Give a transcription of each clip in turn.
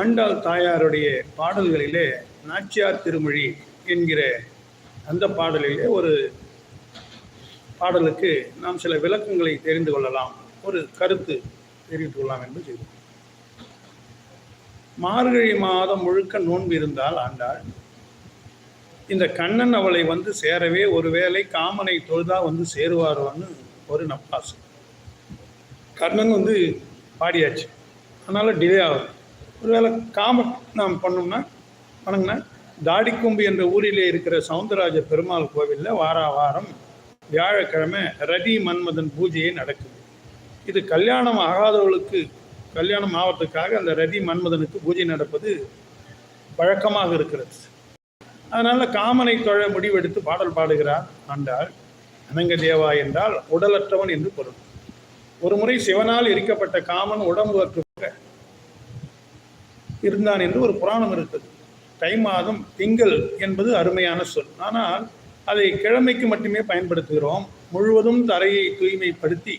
ஆண்டாள் தாயாருடைய பாடல்களிலே நாச்சியார் திருமொழி என்கிற அந்த பாடலிலே ஒரு பாடலுக்கு நாம் சில விளக்கங்களை தெரிந்து கொள்ளலாம். ஒரு கருத்து தெரிவித்துக் கொள்ளலாம் என்று செய்தோம் மார்கழி மாதம் முழுக்க நோன்பு இருந்தால் ஆண்டாள் இந்த கண்ணன் அவளை வந்து சேரவே ஒருவேளை காமனை தொழுதா வந்து சேருவாரோன்னு ஒரு நப்பாசு. கர்ணன் வந்து பாடியாச்சு அதனால் டிலே ஆகும் ஒருவேளை காம நாம் பண்ணோம்னா வணங்கினா தாடிக்கொம்பு என்ற ஊரிலே இருக்கிற சவுந்தரராஜ பெருமாள் கோவிலில் வாரா வாரம் வியாழக்கிழமை ரதி மன்மதன் பூஜையே நடக்குது. இது கல்யாணம் ஆகாதவர்களுக்கு கல்யாணம் ஆவதற்காக அந்த ரதி மன்மதனுக்கு பூஜை நடப்பது வழக்கமாக இருக்கிறது. அதனால் காமனை தொழ முடிவெடுத்து பாடல் பாடுகிறார் ஆண்டாள். அனங்க தேவா என்றால் உடலற்றவன் என்று பொருள். ஒரு முறை சிவனால் எரிக்கப்பட்ட காமன் உடம்பு அற்று இருந்தான் என்று ஒரு புராணம் இருக்குது. தை மாதம் திங்கள் என்பது அருமையான சொல். ஆனால் அதை கிழமைக்கு மட்டுமே பயன்படுத்துகிறோம். முழுவதும் தரையை தூய்மைப்படுத்தி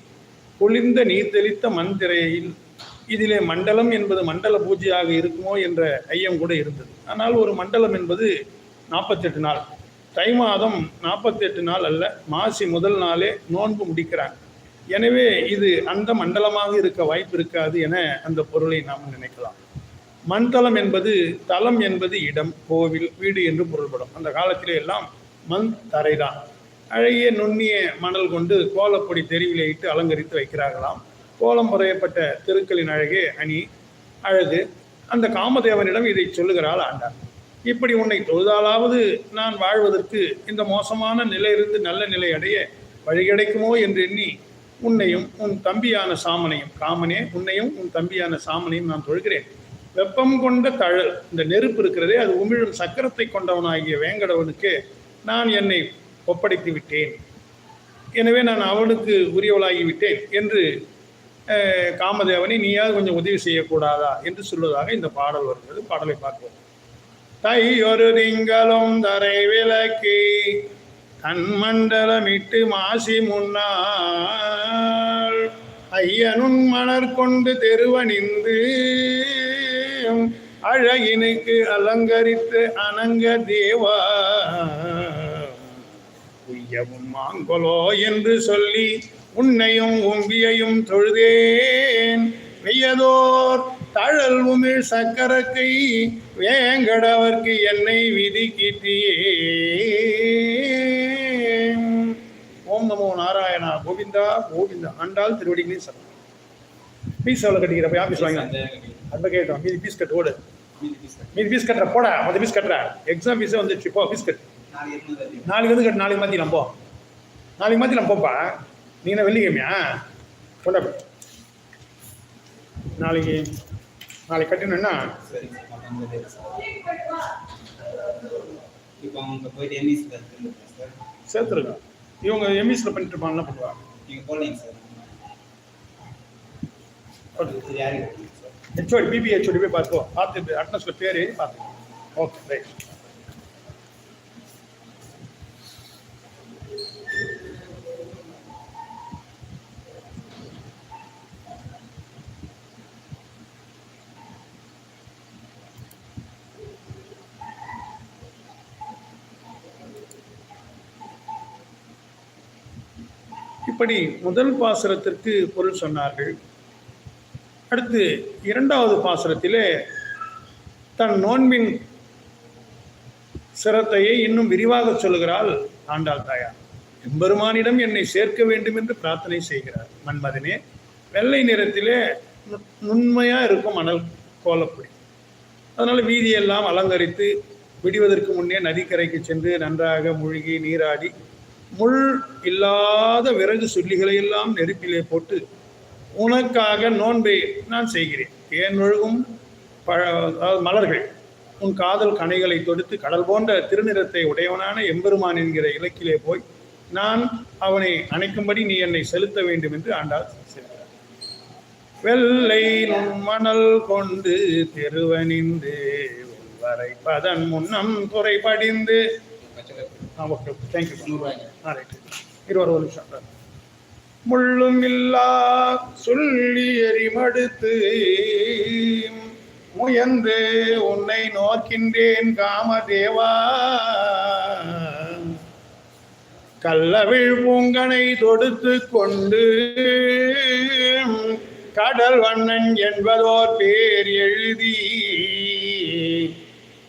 குளிர்ந்த நீர் தெளித்த மண் திரையில் இதிலே மண்டலம் என்பது மண்டல பூஜையாக இருக்குமோ என்ற ஐயம் கூட இருந்தது. ஆனால் ஒரு மண்டலம் என்பது நாற்பத்தெட்டு நாள். தை மாதம் நாற்பத்தெட்டு நாள் அல்ல. மாசி முதல் நாளே நோன்பு முடிக்கிறாங்க. எனவே இது அந்த மண்டலமாக இருக்க வாய்ப்பு இருக்காது என அந்த பொருளை நாம் நினைக்கலாம். மண்தலம் என்பது தலம் என்பது இடம் கோவில் வீடு என்று பொருள்படும். அந்த காலத்திலே எல்லாம் மண் தரைதான். அழகிய நுண்ணிய மணல் கொண்டு கோலப்பொடி தெருவிலே இட்டு அலங்கரித்து வைக்கிறார்களாம். கோலம் முறையப்பட்ட தெருக்களின் அழகே அணி அழகு. அந்த காமதேவனிடம் இதை சொல்லுகிறாள் ஆண்டார் இப்படி உன்னை தொழுதாலாவது நான் வாழ்வதற்கு இந்த மோசமான நிலையிலிருந்து நல்ல நிலை அடைய வழி கிடைக்குமோ என்று எண்ணி உன்னையும் உன் தம்பியான சாமனையும் காமனே உன்னையும் உன் தம்பியான சாமனையும் நான் தொழுகிறேன். வெப்பம் கொண்ட தழல் இந்த நெருப்பு இருக்கிறதே அது உமிழும் சக்கரத்தை கொண்டவனாகிய வேங்கடவனுக்கு நான் என்னை ஒப்படைத்து விட்டேன் எனவே நான் அவனுக்கு உரியவளாகி விட்டேன் என்று காமதேவனை நீயாவது கொஞ்சம் உதவி செய்யக்கூடாதா என்று சொல்வதாக இந்த பாடல் வருகிறது. பாடலை பார்ப்போம். தையொரு திங்களும் தரை விளக்கி தன்மண்டலமிட்டு மாசி முன்னாள் ஐயனும் மலர் கொண்டு தெருவணிந்து அழகினுக்கு அலங்கரித்து அனங்க தேவா. உய்யவும் மாங்கொலோ என்று சொல்லி உன்னையும் உம்பியையும் தொழுதேன். வெய்யதோர் தழல் உமிழ் சக்கரக்கை வேங்கடவர்க்கு என்னை விதிக்கிட்டியே. ஓம் நமோ நாராயணா கோவிந்தா கோவிந்தா ஆண்டாள் திருவடிகளே சரணம். பீஸ் எவ்வளோ கட்டிக்கிறப்ப? ஆஃபீஸ் வாங்க அந்த கேட்டோம். மீதி பீஸ் கட்டு ஓடு. மீதி பீஸ் கட்டுற போடா. மொத்த பீஸ் கட்டுற. எக்ஸாம் ஃபீஸே வந்துச்சு போ பீஸ் கட்டு. நாளைக்கு வந்து கட்டு நாளைக்கு மாற்றிக்கலாம் போ. நாளைக்கு மாற்றிக்கலாம் போப்பா. நீ என்ன வெள்ளிக்கிழமையா? கொண்டா. நாளைக்கு நாளைக்கு கட்டணும்னா சரி சார் இப்போ அவங்க போயிட்டு என்இசி சார் சேர்த்துருங்க. இவங்க எம்இஸில் பண்ணிட்டு இருப்பாங்க பண்ணுவாங்க நீங்கள் போடலைங்க சார் ஓகே இது யாருக்கு கொடுத்தீங்க சார் ஹெச்ஓடி பிபி ஹெச்ஓடி போய் பார்த்துக்கோ பார்த்து அட்னஸில் பேர் எழுதி பார்த்துக்கோ. ஓகே ரைட் இப்படி முதல் பாசுரத்திற்கு பொருள் சொன்னார்கள். அடுத்து இரண்டாவது பாசுரத்திலே தன் நோன்பின் சிரத்தையை இன்னும் விரிவாக சொல்லுகிறாள் ஆண்டாள் தாயார். எம்பெருமானிடம் என்னை சேர்க்க வேண்டும் என்று பிரார்த்தனை செய்கிறார். மன்மதனே வெள்ளை நிறத்திலே நு- இருக்கும் மணல் கோலப்பொடி அதனால் வீதியெல்லாம் அலங்கரித்து விடுவதற்கு முன்னே நதிக்கரைக்கு சென்று நன்றாக மூழ்கி நீராடி முள் இல்லாத விறகு சுள்ளிகளை எல்லாம் நெருப்பிலே போட்டு உனக்காக நோன்பை நான் செய்கிறேன். ஏன் ஒழுகும் பழ அதாவது மலர்கள். உன் காதல் கனைகளை தொடுத்து கடல் போன்ற திருநிறத்தை உடையவனான எம்பெருமான் என்கிற இலக்கிலே போய் நான் அவனை அணைக்கும்படி நீ என்னை செலுத்த வேண்டும் என்று ஆண்டாள் செல்கிறார். வெள்ளை நுண்மணல் கொண்டு திருவனிந்து வரை பதன் முன்னம் துறை படிந்து ஆ ஓகே தேங்க்யூ நூறுரூவாய்ங்க ஆ ரைட் இருபது ஒரு நிமிஷம். முள்ளும் இல்லா சொல்லி எரிமடுத்து முயன்று உன்னை நோக்கின்றேன் காமதேவா. கல்லவிழ் பூங்கனை தொடுத்து கொண்டு கடல் வண்ணன் என்பதோர் பேர் எழுதி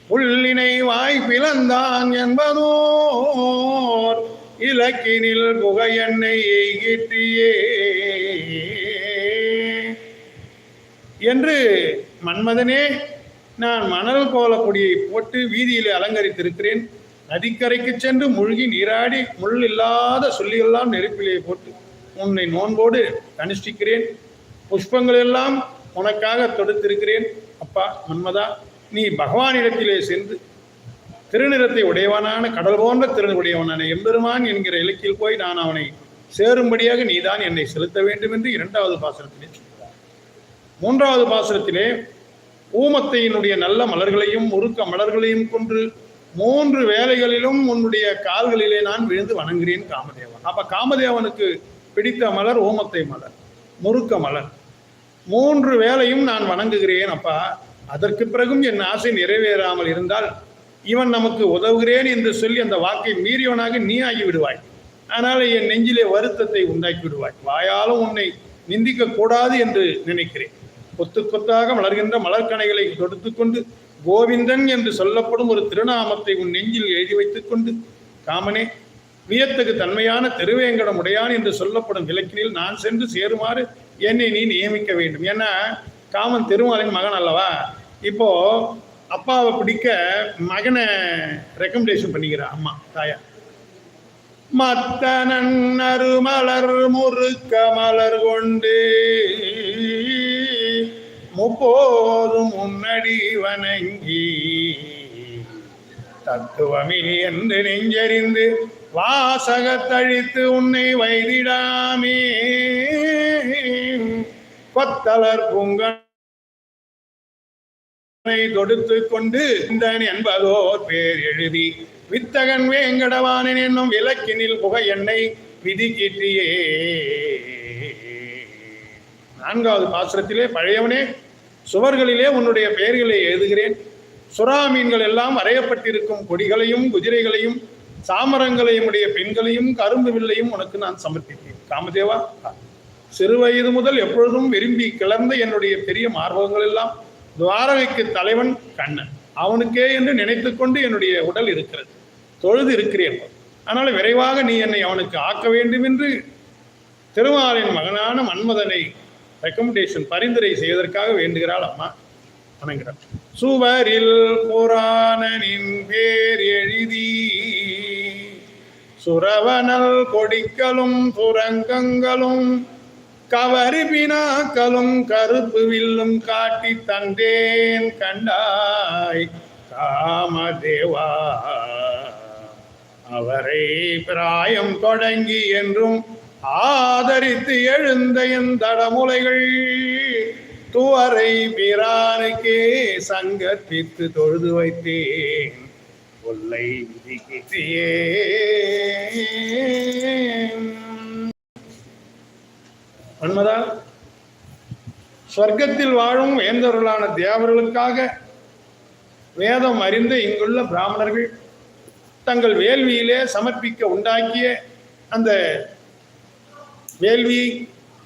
புள்ளினை வாய் பிளந்தான் என்பதோர் இலக்கினில் புகையெண்ணை எய்கிற்றியே என்று மன்மதனே நான் மணல் கோலப்பொடியை போட்டு வீதியிலே அலங்கரித்திருக்கிறேன். நதிக்கரைக்கு சென்று முழுகி நீராடி முள் இல்லாத சொல்லியெல்லாம் நெருப்பிலே போட்டு உன்னை நோன்போடு தனிஷ்டிக்கிறேன். புஷ்பங்கள் எல்லாம் உனக்காக தொடுத்திருக்கிறேன். அப்பா மன்மதா நீ பகவானிடத்திலே சென்று திருநிறத்தை உடையவனான கடல் போன்ற திறன் உடையவனான எம்பெருமான் என்கிற இலக்கில் போய் நான் அவனை சேரும்படியாக நீதான் என்னை செலுத்த வேண்டும் என்று இரண்டாவது பாசனத்திலே மூன்றாவது பாசனத்திலே ஊமத்தையினுடைய நல்ல மலர்களையும் முறுக்க மலர்களையும் கொன்று மூன்று வேலைகளிலும் உன்னுடைய கால்களிலே நான் விழுந்து வணங்குகிறேன் காமதேவன். அப்ப காமதேவனுக்கு பிடித்த மலர் ஊமத்தை மலர் முறுக்க மலர். மூன்று வேலையும் நான் வணங்குகிறேன் அப்பா. அதற்கு பிறகும் என் ஆசை நிறைவேறாமல் இருந்தால் இவன் நமக்கு உதவுகிறேன் என்று சொல்லி அந்த வாக்கை மீறியவனாக நீ ஆகிவிடுவாய். ஆனால் என் நெஞ்சிலே வருத்தத்தை உண்டாக்கி விடுவாய் வாயாலும் உன்னை நிந்திக்க கூடாது என்று நினைக்கிறேன். கொத்து கொத்தாக மலர்கின்ற மலர்கணைகளை தொடுத்துக்கொண்டு கோவிந்தன் என்று சொல்லப்படும் ஒரு திருநாமத்தை உன் நெஞ்சில் எழுதி வைத்துக் கொண்டு காமனே வியத்தகு தன்மையான திருவேங்கடம் உடையான் என்று சொல்லப்படும் விளக்கினில் நான் சென்று சேருமாறு என்னை நீ நியமிக்க வேண்டும். ஏன்னா காமன் திருமாலின் மகன் அல்லவா? இப்போ அப்பாவை பிடிக்க மகனை ரெக்கமெண்டேஷன் பண்ணிக்கிறா அம்மா தாயா. மத்த நன்னரு மலர் முறுக்க மலர் கொண்டு முப்போதும் முன்னடி வணங்கி தத்துவமே என்று நெஞ்சறிந்து வாசகத்தழித்து உன்னை வைதிடாமே கொத்தலர் பூங்கனை தொடுத்து கொண்டு இந்தன் என்பதோர் பேர் எழுதி வித்தகன் வேங்கடவானன் என்னும் விளக்கினில் புகை என்னை விதிக்கிற்றியே. நான்காவது பாசுரத்திலே பழையவனே சுவர்களிலே உன்னுடைய பெயர்களை எழுதுகிறேன். சுறா மீன்கள் எல்லாம் வரையப்பட்டிருக்கும் கொடிகளையும் குதிரைகளையும் சாமரங்களையும் உடைய பெண்களையும் கரும்பு வில்லையும் உனக்கு நான் சமர்ப்பித்தேன். காமதேவா சிறு வயது முதல் எப்பொழுதும் விரும்பி கிளர்ந்த என்னுடைய பெரிய மார்பகங்கள் எல்லாம் துவாரகைக்கு தலைவன் கண்ணன். அவனுக்கே என்று நினைத்துக்கொண்டு என்னுடைய உடல் இருக்கிறது. தொழுது இருக்கிறேன். ஆனால் விரைவாக நீ என்னை அவனுக்கு ஆக்க வேண்டும் என்று திருமாலின் மகனான மன்மதனை ரெக்கமெண்டேஷன் பரிந்துரை செய்வதற்காக வேண்டுகிறாள் அம்மா. வணங்குகிறார் சுவரில் புராணனின் பேர் எழுதி சுரவனல் கொடிக்கலும் சுரங்கங்களும் கவரி பினாக்களும் கருப்பு வில்லும் காட்டி தந்தேன் கண்டாய். காமதேவா அவரை பிராயம் தொடங்கி என்றும் ஆதரித்து எழுந்த என் தடமுலைகள். துவரை பிரானுக்கே சங்கற்பித்து தொழுது வைத்தேன். கொல்லை விதிக்கிட்டியே மன்மதா சொர்க்கத்தில் வாழும் வேந்தவர்களான தேவர்களுக்காக வேதம் அறிந்த இங்குள்ள பிராமணர்கள் தங்கள் வேள்வியிலே சமர்ப்பிக்க உண்டாக்கிய அந்த வேள்வி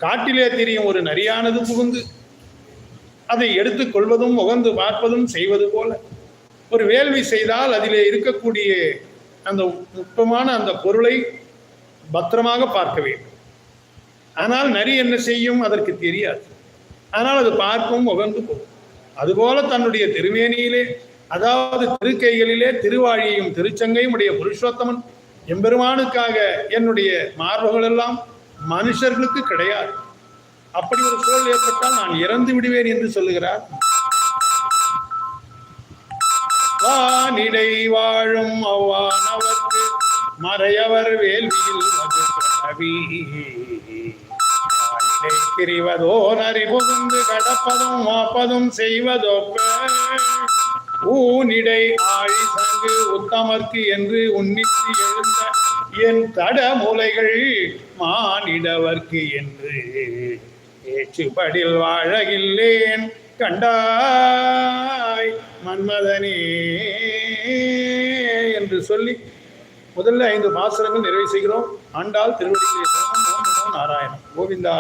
காட்டிலே தெரியும் ஒரு நரியானது புகுந்து அதை எடுத்துக் கொள்வதும் உகந்து பார்ப்பதும் செய்வது போல. ஒரு வேள்வி செய்தால் அதிலே இருக்கக்கூடிய அந்த நுட்பமான அந்த பொருளை பத்திரமாக பார்க்க வேண்டும். ஆனால் நரி என்ன செய்யும் அதற்கு தெரியாது. ஆனால் அது பார்க்கும் உகந்து போகும். அதுபோல தன்னுடைய திருமேனியிலே அதாவது திருக்கைகளிலே திருவாழியையும் திருச்சங்கையும் உடைய புருஷோத்தமன் எம்பெருமானுக்காக என்னுடைய மார்புகள் எல்லாம் மனுஷர்களுக்கு கிடையாது. அப்படி ஒரு சூழல் ஏற்பட்டால் நான் இறந்து விடுவேன் என்று சொல்லுகிறார். வானிடை வாழும் அவ்வானவர்க்கு மறையவர் வேள்வியில் மது கவி வானிடை நரி புகுந்து கடப்பதும் மாப்பதும் செய்வதொப்ப. ஊனிடை ஆழி சங்கு உத்தமர்த்தி என்று உன்னித்து எழுந்த என் தட மூலைகள் மானிடவர்க்கு என்று. ஏச்சுபடில் வாழகில்லேன் கண்டாய் மன்மதனே என்று சொல்லி முதல்ல ஐந்து பாசுரங்கள் நிறைவு செய்கிறோம். ஆண்டாள் திருவடிகளை நாராயணன் நாராயணம். கோவிந்தா